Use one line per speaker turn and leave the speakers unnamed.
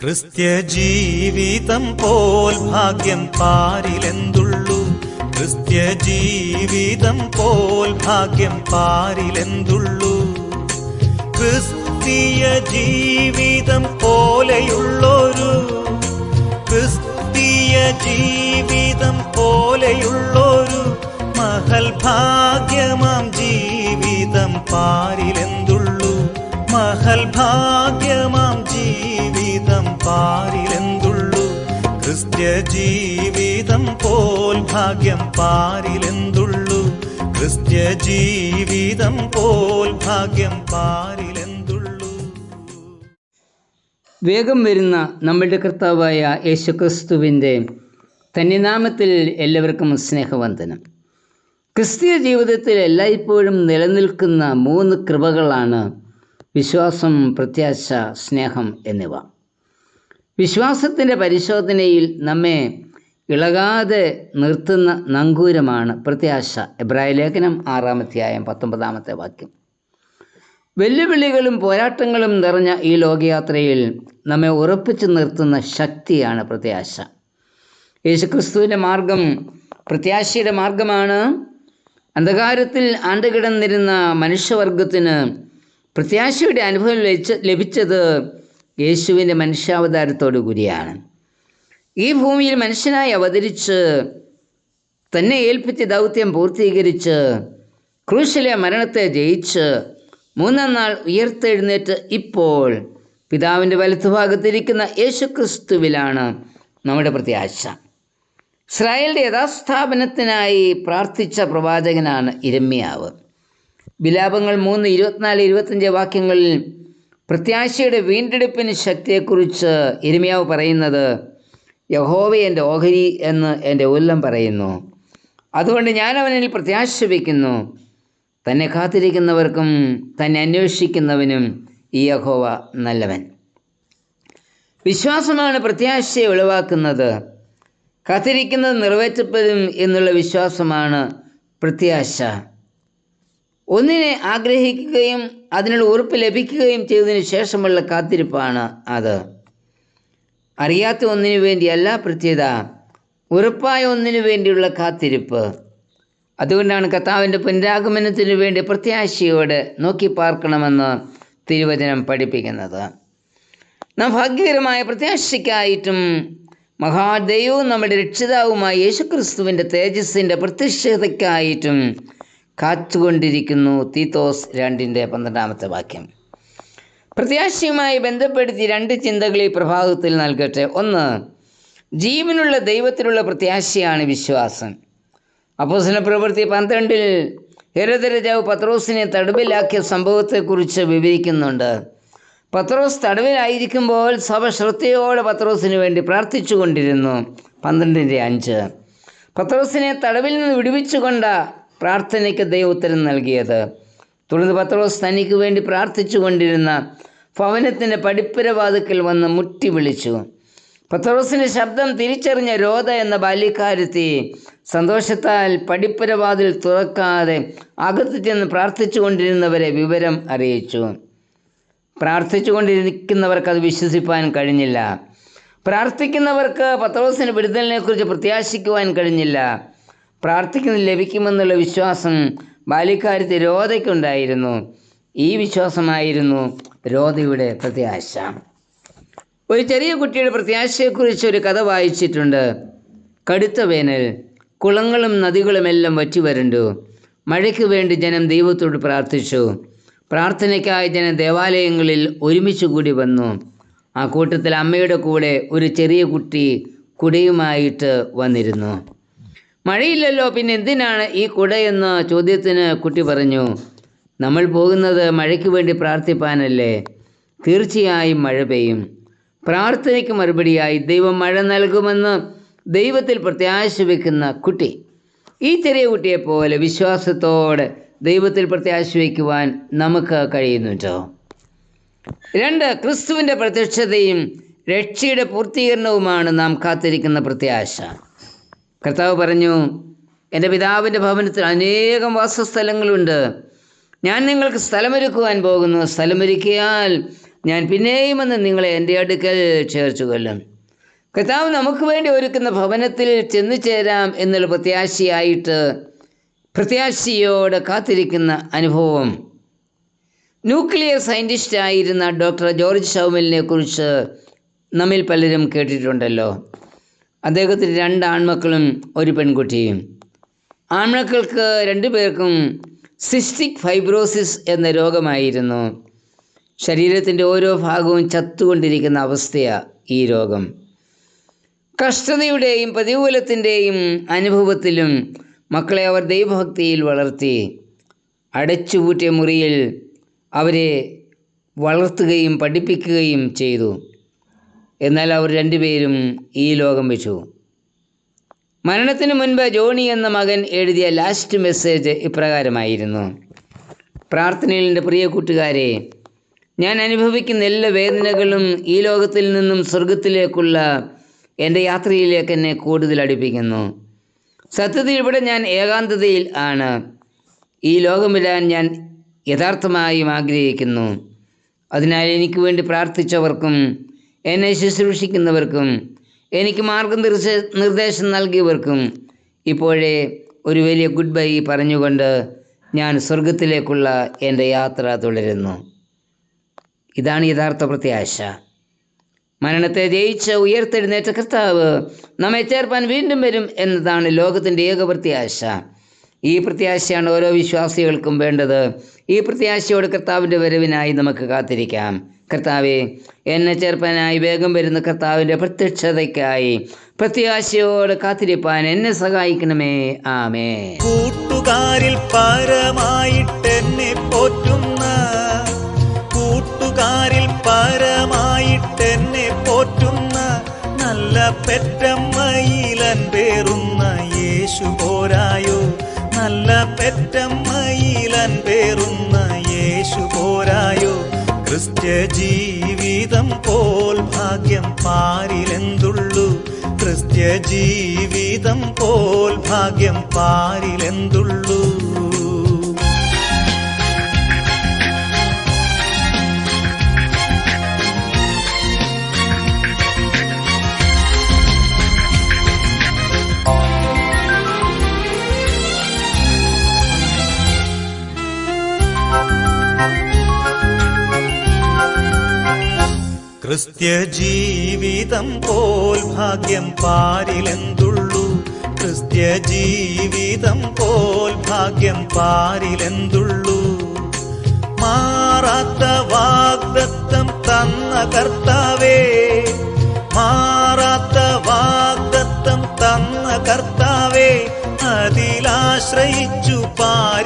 ക്രിസ്ത്യ ജീവിതം പോൽ ഭാഗ്യം പാരിലെന്തുള്ളൂ? ക്രിസ്ത്യ ജീവിതം പോൽ ഭാഗ്യം പാരിലെന്തുള്ളൂ? ക്രിസ്തീയ ജീവിതം പോലെയുള്ളൊരു ക്രിസ്തീയ ജീവിതം പോലെയുള്ളൊരു മഹൽ ഭാഗ്യമാം ജീവിതം. പാരിലെന്തുള്ളൂ? മഹൽ ഭാഗ്യമാം ജീവിതം പാരിലെന്തുള്ളൂ? ക്രിസ്ത്യ ജീവിതം പോൽ ഭാഗ്യം പാരിലെന്തുള്ളൂ? ക്രിസ്ത്യ ജീവിതം പോൽ ഭാഗ്യം പാരിലെന്തുള്ളൂ?
വേഗം വരുന്ന നമ്മളുടെ കർത്താവായ യേശുക്രിസ്തുവിന്റെ തന്നിനാമത്തിൽ എല്ലാവർക്കും സ്നേഹവന്ദനം. ക്രിസ്തീയ ജീവിതത്തിൽ എല്ലായ്പ്പോഴും നിലനിൽക്കുന്ന മൂന്ന് കൃപകളാണ് വിശ്വാസം പ്രത്യാശ സ്നേഹം എന്നിവ. വിശ്വാസത്തിന്റെ പരിശോധനയിൽ നമ്മെ ഇളകാതെ നിർത്തുന്ന നങ്കൂരമാണ് പ്രത്യാശ. എബ്രായ ലേഖനം ആറാമധ്യായം പത്തൊമ്പതാമത്തെ വാക്യം. വെല്ലുവിളികളും പോരാട്ടങ്ങളും നിറഞ്ഞ ഈ ലോകയാത്രയിൽ നമ്മെ ഉറപ്പിച്ചു നിർത്തുന്ന ശക്തിയാണ് പ്രത്യാശ. യേശുക്രിസ്തുവിന്റെ മാർഗം പ്രത്യാശയുടെ മാർഗമാണ് അന്ധകാരത്തിൽ ആണ്ടുകിടന്നിരുന്ന മനുഷ്യവർഗത്തിന് പ്രത്യാശയുടെ അനുഭവം ലഭിച്ച ലഭിച്ചത് യേശുവിന്റെ മനുഷ്യാവതാരത്തോടു കൂടിയാണ്. ഈ ഭൂമിയിൽ മനുഷ്യനായി അവതരിച്ച് തന്നെ ഏൽപ്പിച്ച ദൗത്യം പൂർത്തീകരിച്ച് ക്രൂശിലെ മരണത്തെ ജയിച്ച് മൂന്നാം നാൾ ഉയർത്തെഴുന്നേറ്റ് ഇപ്പോൾ പിതാവിന്റെ വലത്തുഭാഗത്തിരിക്കുന്ന യേശുക്രിസ്തുവിലാണ് നമ്മുടെ പ്രത്യാശ. ഇസ്രായേലിന്റെ യഥാസ്ഥാപനത്തിനായി പ്രാർത്ഥിച്ച പ്രവാചകനാണ് ഇരമ്യാവ്. വിലാപങ്ങൾ മൂന്ന് ഇരുപത്തിനാല് ഇരുപത്തഞ്ച് വാക്യങ്ങളിൽ പ്രത്യാശയുടെ വീണ്ടെടുപ്പിന് ശക്തിയെക്കുറിച്ച് ഇരമ്യാവ് പറയുന്നത് യഹോവ എന്റെ ഓഹരി എന്ന് എന്റെ ഉല്ലം പറയുന്നു. അതുകൊണ്ട് ഞാൻ അവനിൽ പ്രത്യാശ വയ്ക്കുന്നു. തന്നെ കാത്തിരിക്കുന്നവർക്കും തന്നെ അന്വേഷിക്കുന്നവനും ഈ യഹോവ നല്ലവൻ. വിശ്വാസമാണ് പ്രത്യാശയെ ഉളവാക്കുന്നത് കാത്തിരിക്കുന്നത് നിറവേറ്റപ്പെടും എന്നുള്ള വിശ്വാസമാണ് പ്രത്യാശ. ഒന്നിനെ ആഗ്രഹിക്കുകയും അതിനുള്ള ഉറപ്പ് ലഭിക്കുകയും ചെയ്തതിന് ശേഷമുള്ള കാത്തിരിപ്പാണ് അത്. അറിയാത്ത ഒന്നിനു വേണ്ടിയല്ല പ്രത്യേകത. ഉറപ്പായ ഒന്നിനു വേണ്ടിയുള്ള കാത്തിരിപ്പ്. അതുകൊണ്ടാണ് കർത്താവിന്റെ പുനരാഗമനത്തിനു വേണ്ടി പ്രത്യാശയോടെ നോക്കി പാർക്കണമെന്ന് തിരുവചനം പഠിപ്പിക്കുന്നത്. നാം ഭാഗ്യകരമായ പ്രത്യാശയ്ക്കായിട്ടും മഹാദൈവവും നമ്മുടെ രക്ഷിതാവുമായ യേശുക്രിസ്തുവിന്റെ തേജസ്സിന്റെ പ്രത്യക്ഷതയ്ക്കായിട്ടും കാത്തുകൊണ്ടിരിക്കുന്നു തീത്തോസ് രണ്ടിന്റെ പന്ത്രണ്ടാമത്തെ വാക്യം. പ്രത്യാശയുമായി ബന്ധപ്പെടുത്തി രണ്ട് ചിന്തകൾ ഈ പ്രഭാതത്തിൽ നൽകട്ടെ. ഒന്ന് ജീവനുള്ള ദൈവത്തിലുള്ള പ്രത്യാശയാണ് വിശ്വാസം. അപ്പോസന പ്രവൃത്തി പന്ത്രണ്ടിൽ ഹെരദരജാവ് പത്രോസിനെ തടവിലാക്കിയ സംഭവത്തെക്കുറിച്ച് വിവരിക്കുന്നുണ്ട്. പത്രോസ് തടവിലായിരിക്കുമ്പോൾ സഭ ശ്രദ്ധയോടെ പത്രോസിന് വേണ്ടി പ്രാർത്ഥിച്ചു കൊണ്ടിരുന്നു പന്ത്രണ്ടിന്റെ അഞ്ച്. പത്രോസിനെ തടവിൽ നിന്ന് വിടുവിച്ചുകൊണ്ട പ്രാർത്ഥനയ്ക്ക് ദൈവോത്തരം നൽകിയത്. തുടർന്ന് പത്രോസ് തനിക്ക് വേണ്ടി പ്രാർത്ഥിച്ചു കൊണ്ടിരുന്ന ഭവനത്തിന്റെ പടിപ്പുരവാതുക്കൽ വന്ന് മുട്ടി വിളിച്ചു. പത്രോസിന്റെ ശബ്ദം തിരിച്ചറിഞ്ഞ രോധ എന്ന ബാല്യക്കാരത്തി സന്തോഷത്താൽ പടിപ്പുരവാതിൽ തുറക്കാതെ അകത്ത് ചെന്ന് പ്രാർത്ഥിച്ചു കൊണ്ടിരുന്നവരെ വിവരം അറിയിച്ചു. പ്രാർത്ഥിച്ചു കൊണ്ടിരിക്കുന്നവർക്ക് അത് വിശ്വസിപ്പാൻ കഴിഞ്ഞില്ല. പ്രാർത്ഥിക്കുന്നവർക്ക് പത്രോസിന് വിടുതലിനെക്കുറിച്ച് പ്രത്യാശിക്കുവാൻ കഴിഞ്ഞില്ല. പ്രാർത്ഥിക്കുന്നത് ലഭിക്കുമെന്നുള്ള വിശ്വാസം ബാല്യക്കാരത്തെ രോധയ്ക്കുണ്ടായിരുന്നു. ഈ വിശ്വാസമായിരുന്നു രോധയുടെ പ്രത്യാശ. ഒരു ചെറിയ കുട്ടിയുടെ പ്രത്യാശയെക്കുറിച്ച് ഒരു കഥ വായിച്ചിട്ടുണ്ട്. കടുത്ത വേനൽ കുളങ്ങളും നദികളുമെല്ലാം വറ്റി വരണ്ടു മഴയ്ക്ക് വേണ്ടി ജനം ദൈവത്തോട് പ്രാർത്ഥിച്ചു. പ്രാർത്ഥനയ്ക്കായി ജനം ദേവാലയങ്ങളിൽ ഒരുമിച്ച് കൂടി വന്നു. ആ കൂട്ടത്തിൽ അമ്മയുടെ കൂടെ ഒരു ചെറിയ കുട്ടി കുടയുമായിട്ട് വന്നിരുന്നു. മഴയില്ലല്ലോ പിന്നെ എന്തിനാണ് ഈ കുടയെന്ന ചോദ്യത്തിന് കുട്ടി പറഞ്ഞു. നമ്മൾ പോകുന്നത് മഴയ്ക്ക് വേണ്ടി പ്രാർത്ഥിപ്പാനല്ലേ? തീർച്ചയായും മഴ പെയ്യും. പ്രാർത്ഥനയ്ക്ക് മറുപടിയായി ദൈവം മഴ നൽകുമെന്ന് ദൈവത്തിൽ പ്രത്യാശ വയ്ക്കുന്ന കുട്ടി. ഈ ചെറിയ കുട്ടിയെപ്പോലെ വിശ്വാസത്തോടെ ദൈവത്തിൽ പ്രത്യാശ വയ്ക്കുവാൻ നമുക്ക് കഴിയുന്നുണ്ടോ? രണ്ട് ക്രിസ്തുവിന്റെ പ്രത്യക്ഷതയും രക്ഷയുടെ പൂർത്തീകരണവുമാണ് നാം കാത്തിരിക്കുന്ന പ്രത്യാശ. കർത്താവ് പറഞ്ഞു എന്റെ പിതാവിന്റെ ഭവനത്തിൽ അനേകം വാസസ്ഥലങ്ങളുണ്ട്. ഞാൻ നിങ്ങൾക്ക് സ്ഥലമൊരുക്കുവാൻ പോകുന്നു. സ്ഥലമൊരുക്കിയാൽ ഞാൻ പിന്നെയും വന്ന് നിങ്ങളെ എന്റെ അടുക്കൽ ചേർച്ചു കൊല്ലും കർത്താവ് നമുക്ക് വേണ്ടി ഒരുക്കുന്ന ഭവനത്തിൽ ചെന്നു ചേരാം എന്നുള്ള പ്രത്യാശയായിട്ട് പ്രത്യാശയോടെ കാത്തിരിക്കുന്ന അനുഭവം. ന്യൂക്ലിയർ സയന്റിസ്റ്റ് ആയിരുന്ന ഡോക്ടർ ജോർജ് ഷൗമിലിനെ കുറിച്ച് നമ്മിൽ പലരും കേട്ടിട്ടുണ്ടല്ലോ. അദ്ദേഹത്തിന് രണ്ട് ആൺമക്കളും ഒരു പെൺകുട്ടിയും. ആൺമക്കൾക്ക് രണ്ടുപേർക്കും സിസ്റ്റിക് ഫൈബ്രോസിസ് എന്ന രോഗമായിരുന്നു. ശരീരത്തിന്റെ ഓരോ ഭാഗവും ചത്തുകൊണ്ടിരിക്കുന്ന അവസ്ഥയാണ് ഈ രോഗം. കഷ്ടതയുടെയും പ്രതികൂലത്തിന്റെയും അനുഭവത്തിലും മക്കളെ അവർ ദൈവഭക്തിയിൽ വളർത്തി അടച്ചുപൂറ്റിയ മുറിയിൽ അവരെ വളർത്തുകയും പഠിപ്പിക്കുകയും ചെയ്തു. എന്നാൽ അവർ രണ്ടുപേരും ഈ ലോകം വെച്ചു. മരണത്തിന് മുൻപ് ജോണി എന്ന മകൻ എഴുതിയ ലാസ്റ്റ് മെസ്സേജ് ഇപ്രകാരമായിരുന്നു. പ്രാർത്ഥനയിൽ എന്റെ പ്രിയ കൂട്ടുകാരെ ഞാൻ അനുഭവിക്കുന്ന എല്ലാ വേദനകളും ഈ ലോകത്തിൽ നിന്നും സ്വർഗത്തിലേക്കുള്ള എന്റെ യാത്രയിലേക്ക് എന്നെ കൂടുതൽ അടുപ്പിക്കുന്നു. സത്യത്തിൽ ഇവിടെ ഞാൻ ഏകാന്തതയിൽ ആണ്. ഈ ലോകം വിടാൻ ഞാൻ യഥാർത്ഥമായും ആഗ്രഹിക്കുന്നു. അതിനാൽ എനിക്ക് വേണ്ടി പ്രാർത്ഥിച്ചവർക്കും എന്നെ ശുശ്രൂഷിക്കുന്നവർക്കും എനിക്ക് മാർഗനിർദ്ദേശ നിർദ്ദേശം നൽകിയവർക്കും ഇപ്പോഴേ ഒരു വലിയ ഗുഡ് ബൈ പറഞ്ഞുകൊണ്ട് ഞാൻ സ്വർഗത്തിലേക്കുള്ള എന്റെ യാത്ര തുടരുന്നു. ഇതാണ് യഥാർത്ഥ പ്രത്യാശ. മരണത്തെ ജയിച്ച് ഉയർത്തെഴുന്നേറ്റ കർത്താവ് നമ്മെ ചേർപ്പാൻ വീണ്ടും വരും എന്നതാണ് ലോകത്തിന്റെ ഏക പ്രത്യാശ ഈ പ്രത്യാശയാണ് ഓരോ വിശ്വാസികൾക്കും വേണ്ടത്. ഈ പ്രത്യാശയോട് കർത്താവിന്റെ വരവിനായി നമുക്ക് കാത്തിരിക്കാം. കർത്താവെ എന്നെ ചേർപ്പാനായി വേഗം വരുന്ന കർത്താവിന്റെ പ്രത്യക്ഷതയ്ക്കായി പ്രത്യാശയോട് കാത്തിരിപ്പാൻ എന്നെ സഹായിക്കണമേ. ആമേ
കൂട്ടുകാരിൽ പരമായിട്ട് എന്നെ പോറ്റുന്ന കൂട്ടുകാരിൽ പോറ്റുന്ന നല്ല പെറ്റമ്മയിലൻ പേറുന്ന യേശു പോരായോ? നല്ല പെറ്റമ്മയിലൻ പേറുന്ന യേശു പോരായോ? ക്രിസ്ത്യ ജീവിതം പോൽ ഭാഗ്യം പാരിലെന്തുള്ളു? ക്രിസ്ത്യ ജീവിതം പോൽ ഭാഗ്യം പാരിലെന്തുള്ളൂ? ക്രിസ്ത്യ ജീവിതം പോൽ ഭാഗ്യം പാരിലെന്തുള്ളൂ? ക്രിസ്ത്യ ജീവിതം പോൽ ഭാഗ്യം പാരിലെന്തുള്ളൂ? മാറാത്ത വാഗ്ദത്തം തന്ന കർത്താവേ മാറാത്ത വാഗ്ദത്തം തന്ന കർത്താവേ അതിലാശ്രയിച്ചു പാരിടത്തിൽ